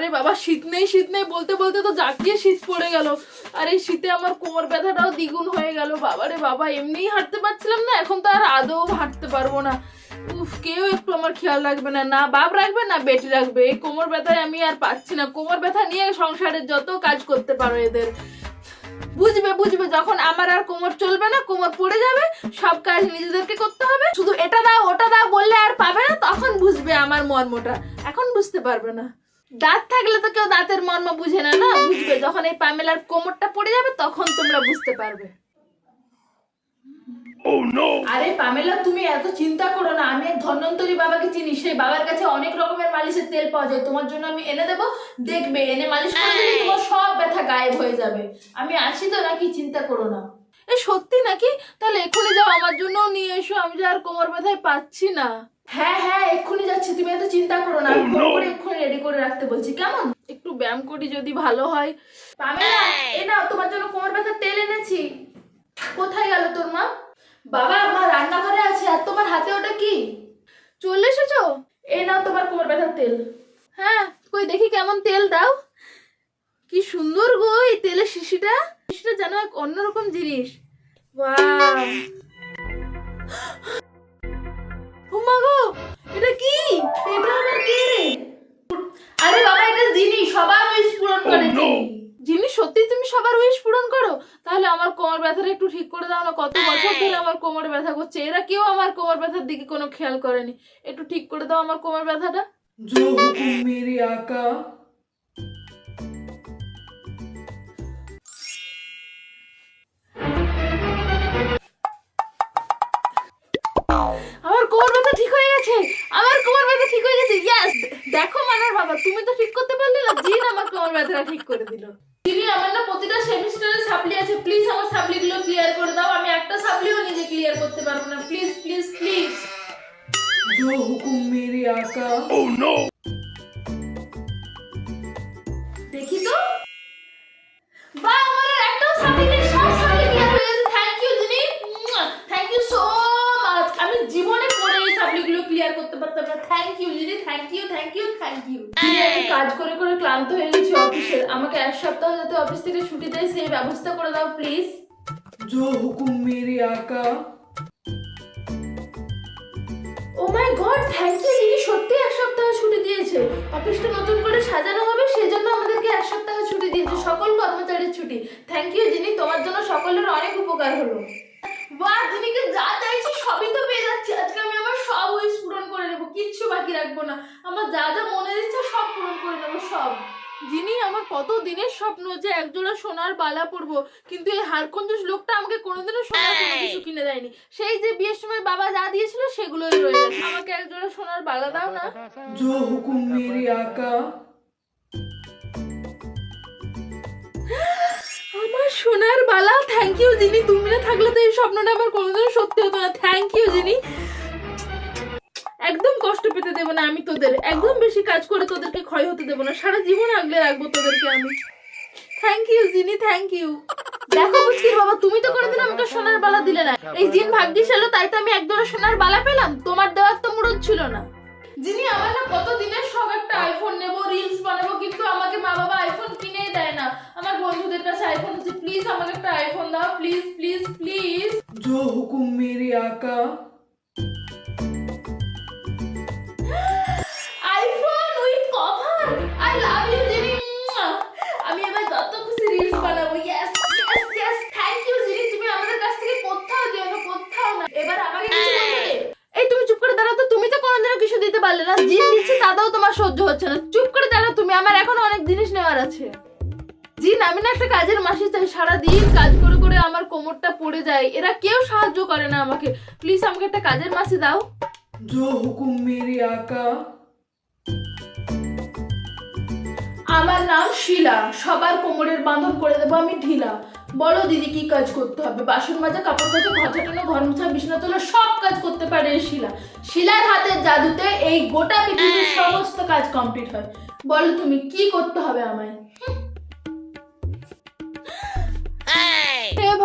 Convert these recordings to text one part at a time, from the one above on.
বাবারে বাবা, শীত নেই শীত নেই, বলতে বলতে তো জাকিয়ে শীত পড়ে গেল। আর এই শীতে আমার কোমর ব্যথাটাও দ্বিগুণ হয়ে গেল। বাবা রে বাবা, এমনিই হাঁটতে পারছিলাম না, এখন তো আর আদৌ হাঁটতে পারব না। উফ, কেউ একটু আমার খেয়াল রাখবে না। না বাপ রাখবে, না বেটি রাখবে। এই কোমর ব্যথায় আমি আর পাচ্ছি না। কোমর ব্যথা নিয়ে সংসারের যত কাজ করতে পারো এদের। বুঝবে বুঝবে, যখন আমার আর কোমর চলবে না, কোমর পড়ে যাবে, সব কাজ নিজেদেরকে করতে হবে। শুধু এটা দাও, ওটা দাও বললে আর পাবে না, তখন বুঝবে আমার মর্মটা। এখন বুঝতে পারবে না। দাঁত থাকলে তো কেউ দাঁতের মর্ম বুঝে না না? বুঝবে? যখন এই পামেলার কোমরটা পড়ে যাবে তখন তোমরা বুঝতে পারবে। আরে পামেলা তুমি এত চিন্তা করো না। আমি এক ধন্বন্তরী বাবাকে চিনি। সেই বাবার কাছে অনেক রকমের মালিশের তেল পাওয়া যায়। তোমার জন্য আমি এনে দেবো। দেখবে এনে মালিশ করে দিলে তোমার সব ব্যথা গায়েব হয়ে যাবে। আমি আছি তো নাকি? চিন্তা করো না। এ সত্যি নাকি? তাহলে এক্ষুনি যাও আমার জন্যও নিয়ে এসো। আমি যে আর কোমর ব্যথায় পাচ্ছি না। হ্যাঁ হ্যাঁ এক্ষুনি যাচ্ছি। তুমি এত চিন্তা করো না। ফোন করে এক্ষুনি রেডি করে রাখতে বলছি। কেমন? একটু ব্যায়াম করি যদি ভালো হয়। পামেলা এ নাও তোমার জন্য কোমর ব্যথার তেল এনেছি। কোথায় গেল তোর মা? বাবা আমার রান্নাঘরে আছে। আর তোমার হাতে ওটা কি? চলে এসেছ? এই নাও তোমার কোমর ব্যথার তেল। হ্যাঁ কই দেখি কেমন তেল দাও। কি সুন্দর গো এই তেলের শিশিটা। শিশিটা যেন এক অন্যরকম জিনিস। বাহ হুমা গো এটা কি এটা আবার কে রে আরে বাবা এটা জিনিস সবার উইশ পূরণ করে জিনিস জিনিস সত্যি তুমি সবার উইশ পূরণ করো তাহলে আমার কোমর ব্যথাটা একটু ঠিক করে দাও না কত বছর ধরে আমার কোমরে ব্যথা করছে এরা কেউ আমার কোমর ব্যথার দিকে কোনো খেয়াল করেনি একটু ঠিক করে দাও আমার কোমর ব্যথাটা जो हुकुम मेरे आका গেছে আমার কোমর ব্যথা ঠিক হয়ে গেছে ইয়েস দেখো মানার বাবা তুমি তো ঠিক করতে পারলে না জিন আমার কোমর ব্যথাটা ঠিক করে দিল তিনি আমার না প্রতিটা সেমিস্টারে সাপ্লি আছে প্লিজ আমার সাপ্লিগুলো ক্লিয়ার করে দাও আমি একটা সাপ্লিও নিজে ক্লিয়ার করতে পারবো না প্লিজ প্লিজ প্লিজ जो हुकुम मेरे आका দেখি কাজ করে করে ক্লান্ত হয়ে গেছি অফিসে। আমাকে এক সপ্তাহ যাতে অফিস থেকে ছুটি দেয় সেই ব্যবস্থা করে দাও প্লিজ। জো হুকুম মেরি আকা। Oh my god thank you ইনি সত্যি এক সপ্তাহ ছুটি দিয়েছে। অফিসটা নতুন করে সাজানো হবে সেজন্য আমাদেরকে এক সপ্তাহ ছুটি দিয়েছে সকল কর্মচারীর ছুটি। থ্যাংক ইউ যিনি তোমার জন্য সকলের অনেক উপকার হলো। বাহ তুমি যা চাইছি সবই তো পেয়ে যাচ্ছি। আজকে আমি সব উইশ পূরণ করে নেব কিচ্ছু বাকি রাখব না। আমার যা যা মনে ইচ্ছা সব পূরণ করে নেব সব। যিনি আমার কত দিনের স্বপ্ন যে একজোড়া সোনার বালা পরবো কিন্তু এই হারকঞ্জুস লোকটা আমাকে কোনোদিনও সোনার কোনো কিছু কিনে দেয়নি। সেই যে বিয়ের সময় বাবা যা দিয়েছিল সেগুলোই রয়ে গেছে। আমাকে একজোড়া সোনার বালা দাও না। জো হুকুম মেরি আকা। আমার সোনার বালা থ্যাংক ইউ যিনি তুমি না থাকলে তো এই স্বপ্নটা আমার কোনোদিনও সত্যি হতো না। থ্যাংক ইউ যিনি একদম কষ্ট পেতে দেবো না আমি তোদের। একদম বেশি কাজ করে তোদেরকে ক্ষয় হতে দেবো না। সারা জীবন আগলে রাখব তোদেরকে আমি। Thank you genie thank you দেখো বুঝছিস বাবা তুমি তো কোনোদিন আমাকে সোনার বালা দিলে না। এই জিন ভাগ্যিস এলো, তাই তো আমি একদম সোনার বালা পেলাম। তোমার দেওয়ার তো মুরদ ছিল না। যিনি আমার না কত দিনের সব একটা আইফোন নেব রিলস বানাবো, কিন্তু আমাকে মা বাবা আইফোন কিনে দেয় না। আমার বন্ধুদের কাছে আইফোন আছে। প্লিজ আমাকে একটা আইফোন দাও প্লিজ প্লিজ প্লিজ জো হুকুম মেরি আকা। খুশি রিলস বানাবো yes yes yes thank you Jini তুমি আমাদের কাছ থেকে কোথাও দিও না কোথাও না এবার আমাকে কিছু বলতে দে। এই তুমি চুপ করে দাঁড়াও তো তুমি তো কোনোদিনও কিছু দিতে পারলে না জিন দিচ্ছে তাতেও তোমার সহ্য হচ্ছে না চুপ করে দাঁড়াও তুমি আমার এখন অনেক জিনিস নেওয়ার আছে জিন আমি না একটা কাজের মাসি চাই সারাদিন কাজ করে করে আমার কোমরটা পড়ে যায় এরা কেউ সাহায্য করে না আমাকে প্লিজ আমাকে একটা কাজের মাসি দাও जो हुकुम मेरे आका আমার নাম শিলা। সবার কোমরের বাঁধন করে দেবো আমি ঢিলা। বলো দিদি কি কাজ করতে হবে? বাসন মাজা কাপড় কাচা ঘর ছাটানো ঘর মোছা বিছনা তোলা সব কাজ করতে পারে এই শিলা। শিলার হাতের জাদুতে এই গোটা পৃথিবীর সমস্ত কাজ কমপ্লিট হয়। বলো তুমি কি করতে হবে আমায়?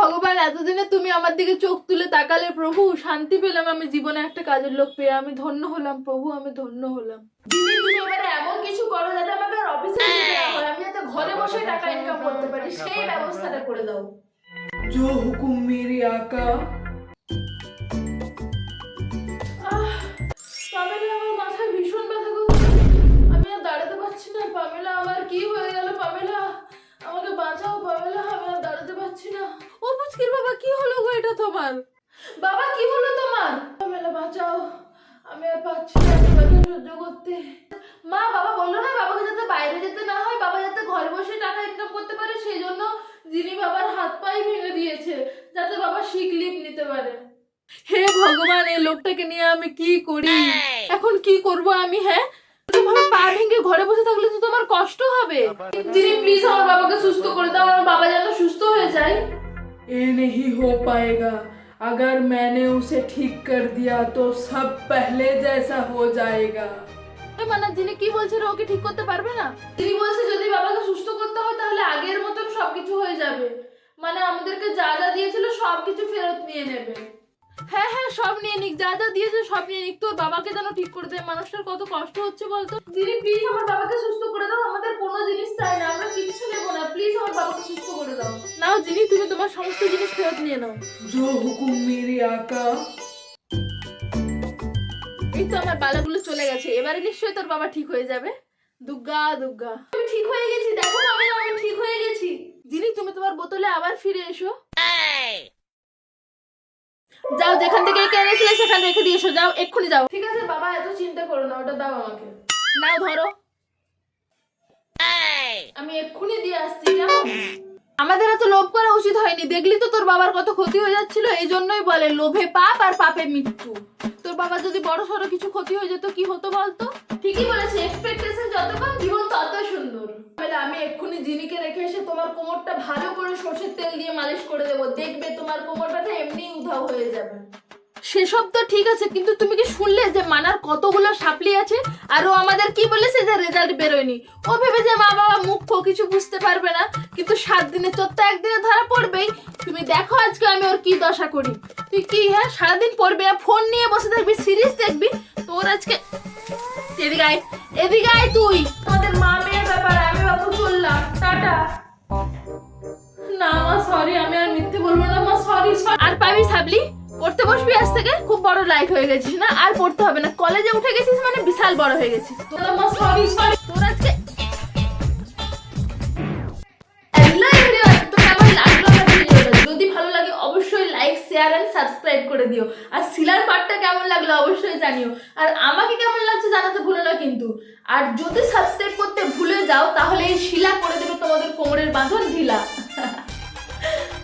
ভগবান এতদিনে তুমি আমার দিকে চোখ তুলে তাকালে প্রভু শান্তি পেলাম আমি জীবনে একটা কাজের লোক পেয়ে। আমি ধন্য হলাম প্রভু আমি ধন্য হলাম। তুমি এবার এমন কিছু করো যাতে আমাকে আর অফিসে যেতে না হয়। আমি যাতে ঘরে হ্যাঁ। বসে টাকা ইনকাম করতে পারি সেই ব্যবস্থাটা করে দাও। জো হুকুম মেরি আকা। পামেলা আমার মাথা ভীষণ ব্যথা করছে। আমি আর দাঁড়াতে পারছি না। পামেলা আমার কি হয়ে গেল পামেলা? আমাকে বাঁচাও পামেলা। রহমান বাবা কি হলো তোমার? মেলা বাঁচাও। আমি আর পাচ্ছি না সহ্য করতে। মা বাবা বলল না বাবাকে যাতে বাইরে যেতে না হয় বাবা যাতে ঘরে বসে টাকা ইনকাম করতে পারে সেই জন্য যিনি বাবার হাত পায়ে ভেঙে দিয়েছে যাতে বাবা শিখ লিপ নিতে পারে। হে ভগবান এই লোকটাকে নিয়ে আমি কি করি? এখন কি করব আমি হ্যাঁ? তোমার পা ভেঙে ঘরে বসে থাকলে তো তোমার কষ্ট হবে। দিদি প্লিজ আমার বাবাকে সুস্থ করে দাও আমার বাবা যেন সুস্থ হয়ে যায়। এ নেহি হো পায়েগা। अगर मैंने उसे ठीक कर दिया तो सब पहले जैसा हो जाएगा মানে যিনি কি বলছে রে, ওকে ঠিক করতে পারবে না তিনি বলছে যদি বাবাকে সুস্থ করতে হয় তাহলে আগের মতন সবকিছু হয়ে যাবে মানে আমাদেরকে যা যা দিয়েছিল সবকিছু ফেরত নিয়ে নেবে হ্যাঁ হ্যাঁ সব নিয়ে নিক যা যা দিয়েছে সব নিয়ে নিক। তোর বাবাকে যেন ঠিক করে দে মানুষটার কত কষ্ট হচ্ছে বলতো? দিদি প্লিজ আমার বাবাকে সুস্থ করে দাও। আমাদের কোনো জিনিস চাই না আমরা কিছু নেব না। প্লিজ আমার বাবাকে সুস্থ করে দাও। নাও জিনি তুমি তোমার সমস্ত জিনিস ফেরত নিয়ে নাও। জো হুকুম মেরে আকা। এই তো আমার বালাগুলো চলে গেছে। এবারে নিশ্চয়ই তোর বাবা ঠিক হয়ে যাবে। দুগ্গা দুগ্গা। আমি ঠিক হয়ে গেছি। দেখো আমি ঠিক হয়ে গেছি। জিনি তুমি তোমার বোতলে আবার ফিরে এসো। যাও যেখান থেকে এনেছিলে সেখানে রেখে দিয়ে এসো। যাও এক্ষুনি যাও। ঠিক আছে বাবা এত চিন্তা করো না ওটা দাও আমাকে। নাও ধরো। আমি এক্ষুনি দিয়ে আসছি কেমন আমাদের এত লোভ করা উচিত হয়নি। দেখলি তো তোর বাবার কত ক্ষতি হয়ে যাচ্ছিল, এই জন্যই বলে, লোভে পাপ আর পাপে মৃত্যু। তোর বাবা যদি বড় সড়ো কিছু ক্ষতি হয়ে যেত, কি হতো বলতো? ঠিকই বলেছে এক্সপেকটেশন যত কম জীবন তত সুন্দর। আমি এক্ষুনি জিনিকে রেখে এসে তোমার কোমরটা ভালো করে সর্ষের তেল দিয়ে মালিশ করে দেবো। দেখবে তোমার কোমর ব্যথা এমনি উধাও হয়ে যাবে। সেসব তো ঠিক আছে, কিন্তু তুমি কি শুনলে যে মানার কতগুলো সাপলি আছে? আর ও আমাদের কি বলেছে যে রেজাল্ট বেরোয়নি? ও ভেবে যে মা বাবা মুখ্য কিছু বুঝতে পারবে না। কিন্তু সাত দিনে তোর তো একদিনে ধরা পড়বেই। তুমি দেখো আজকে আমি ওর কি দশা করি। তুই কি হ্যাঁ? সারাদিন পড়বে ফোন নিয়ে বসে থাকবি সিরিজ দেখবি? তোর আজকে এদিকে আয় এদিকে আয় তুই। আমাদের মা মেয়ের ব্যাপার আমি বাবু চললাম। টাটা। না মা সরি আমি আর মিথ্যে বলব না মা সরি আর পাবি সাবলি? পড়তে বসবি আজ থেকে? খুব বড় লাইক হয়ে গেছিস না? আর পড়তে হবে না। কলেজে উঠে গেছিস মানে বিশাল বড় হয়ে গেছিস। তোর আজকে যদি ভালো লাগে অবশ্যই লাইক শেয়ার এন্ড সাবস্ক্রাইব করে দিও। আর সিলার পার্টটা কেমন লাগল অবশ্যই জানিও। আর আমাকে কেমন লাগছে জানাতে ভুলো না কিন্তু। আর যদি সাবস্ক্রাইব করতে ভুলে যাও, তাহলে এই শিলা করে দেবে তোমাদের কোমরের বাঁধন ঢিলা।